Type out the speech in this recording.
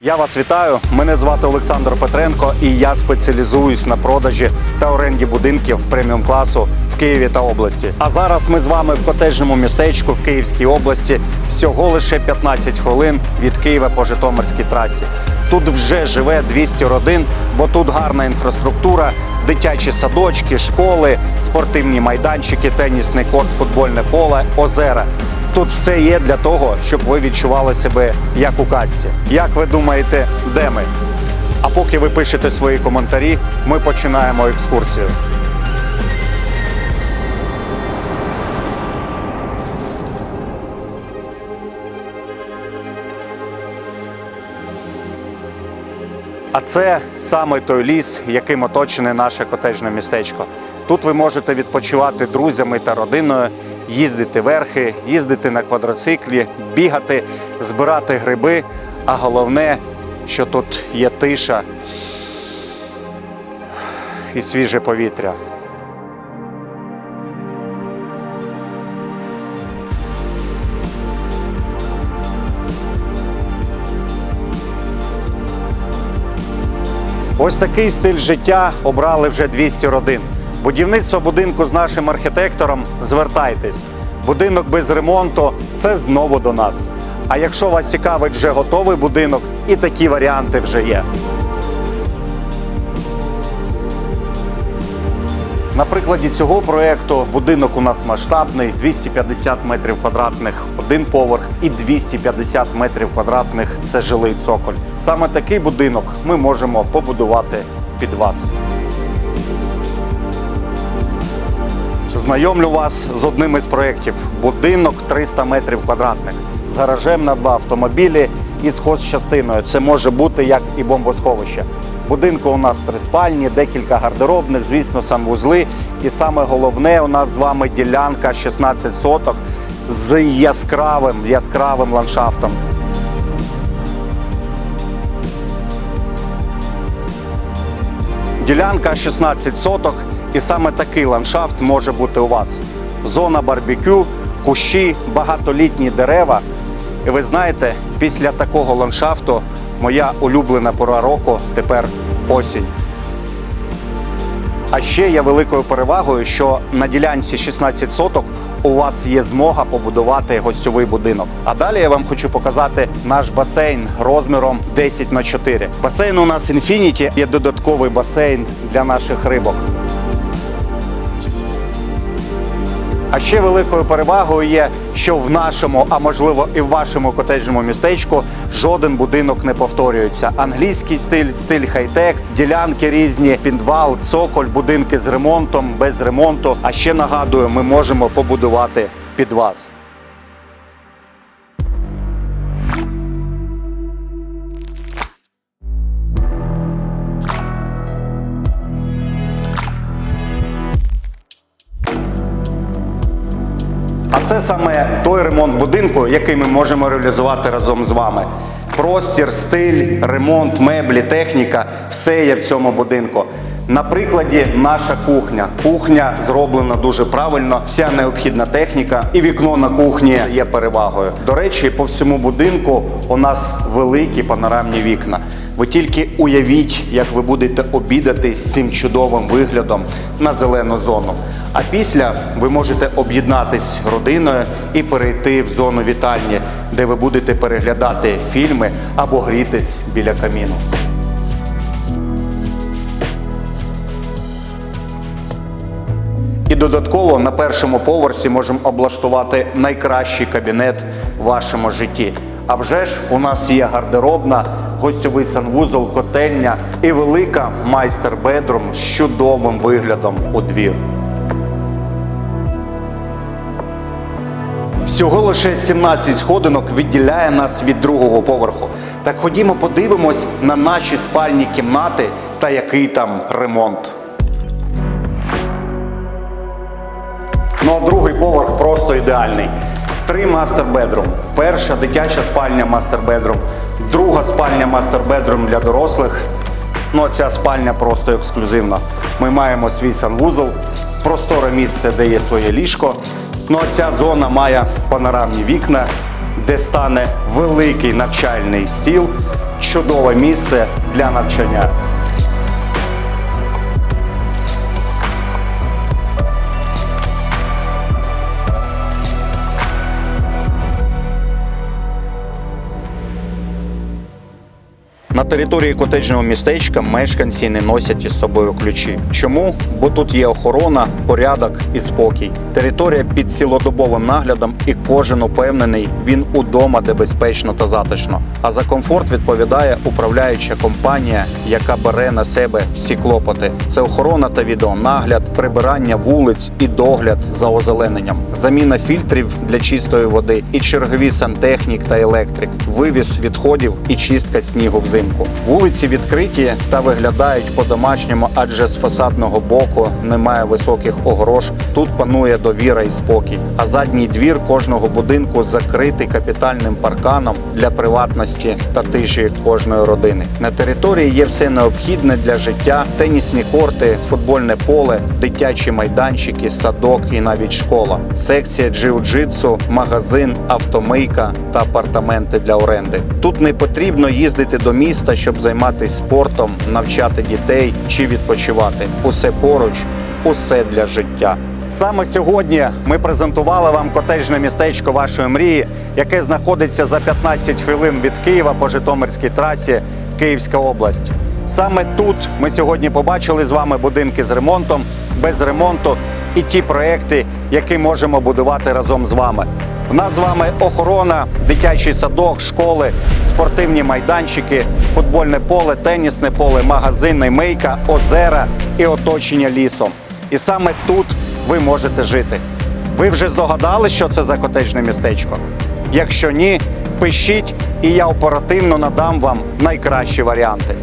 Я вас вітаю. Мене звати Олександр Петренко, і я спеціалізуюсь на продажі та оренді будинків преміум класу в Києві та області. А зараз ми з вами в котеджному містечку в Київській області. Всього лише 15 хвилин від Києва по Житомирській трасі. Тут вже живе 200 родин, бо тут гарна інфраструктура, дитячі садочки, школи, спортивні майданчики, тенісний корт, футбольне поле, озера. Тут все є для того, щоб ви відчували себе як у казці. Як ви думаєте, де ми? А поки ви пишете свої коментарі, ми починаємо екскурсію. А це саме той ліс, яким оточене наше котеджне містечко. Тут ви можете відпочивати друзями та родиною, їздити верхи, їздити на квадроциклі, бігати, збирати гриби. А головне, що тут є тиша і свіже повітря. Ось такий стиль життя обрали вже 200 родин. Будівництво будинку з нашим архітектором звертайтесь. Будинок без ремонту це знову до нас. А якщо вас цікавить вже готовий будинок, і такі варіанти вже є. На прикладі цього проекту будинок у нас масштабний 250 метрів квадратних один поверх і 250 метрів квадратних це жилий цоколь. Саме такий будинок ми можемо побудувати під вас. Знайомлю вас з одним із проєктів. Будинок 300 метрів квадратних з гаражем на два автомобілі і з. Це може бути як і бомбосховище. Будинку у нас три спальні, декілька гардеробних, звісно, санвузли. І саме головне у нас з вами ділянка 16 соток з яскравим, яскравим ландшафтом. Ділянка 16 соток, і саме такий ландшафт може бути у вас. Зона барбекю, кущі, багатолітні дерева. І ви знаєте, після такого ландшафту моя улюблена пора року тепер осінь. А ще є великою перевагою, що на ділянці 16 соток у вас є змога побудувати гостьовий будинок. А далі я вам хочу показати наш басейн розміром 10 на 4. Басейн у нас Infinity, є додатковий басейн для наших рибок. А ще великою перевагою є, що в нашому, а можливо і в вашому котеджному містечку жоден будинок не повторюється. Англійський стиль, стиль хай-тек, ділянки різні, підвал, цоколь, будинки з ремонтом, без ремонту. А ще нагадую, ми можемо побудувати під вас. Це саме той ремонт будинку, який ми можемо реалізувати разом з вами. Простір, стиль, ремонт, меблі, техніка все є в цьому будинку. На прикладі наша кухня. Кухня зроблена дуже правильно, вся необхідна техніка, і вікно на кухні є перевагою. До речі, по всьому будинку у нас великі панорамні вікна. Ви тільки уявіть, як ви будете обідати з цим чудовим виглядом на зелену зону. А після ви можете об'єднатись родиною і перейти в зону вітальні, де ви будете переглядати фільми або грітись біля каміну. І додатково на першому поверсі можемо облаштувати найкращий кабінет в вашому житті. А вже ж у нас є гардеробна, гостьовий санвузол, котельня і велика майстер-бедрум з чудовим виглядом у двір. Всього лише 17 сходинок відділяє нас від другого поверху. Так ходімо подивимось на наші спальні кімнати та який там ремонт. Ну а другий поверх просто ідеальний. Три мастер-бедрум. Перша дитяча спальня мастер-бедрум, друга спальня мастер-бедрум для дорослих. Ну ця спальня просто ексклюзивна. Ми маємо свій санвузол, просторе місце, де є своє ліжко. Ну ця зона має панорамні вікна, де стане великий навчальний стіл чудове місце для навчання. На території котеджного містечка мешканці не носять із собою ключі. Чому? Бо тут є охорона, порядок і спокій. Територія під цілодобовим наглядом, і кожен упевнений, він удома, де безпечно та затишно. А за комфорт відповідає управляюча компанія, яка бере на себе всі клопоти. Це охорона та відеонагляд, прибирання вулиць і догляд за озелененням, заміна фільтрів для чистої води і чергові сантехнік та електрик, вивіз відходів і чистка снігу взимку. Вулиці відкриті та виглядають по-домашньому, адже з фасадного боку немає високих огорож. Тут панує довіра і спокій. А задній двір кожного будинку закритий капітальним парканом для приватності та тиші кожної родини. На території є все необхідне для життя: тенісні корти, футбольне поле, дитячі майданчики, садок і навіть школа, секція джиу-джитсу, магазин, автомийка та апартаменти для оренди. Тут не потрібно їздити до міста, щоб займатися спортом, навчати дітей чи відпочивати. Усе поруч, усе для життя. Саме сьогодні ми презентували вам котеджне містечко вашої мрії, яке знаходиться за 15 хвилин від Києва по Житомирській трасі Київська область. Саме тут ми сьогодні побачили з вами будинки з ремонтом, без ремонту і ті проекти, які можемо будувати разом з вами. В нас з вами охорона, дитячий садок, школи, спортивні майданчики, футбольне поле, тенісне поле, магазини, мийка, озера і оточення лісом. І саме тут ви можете жити. Ви вже здогадали, що це за котеджне містечко? Якщо ні, пишіть, і я оперативно надам вам найкращі варіанти.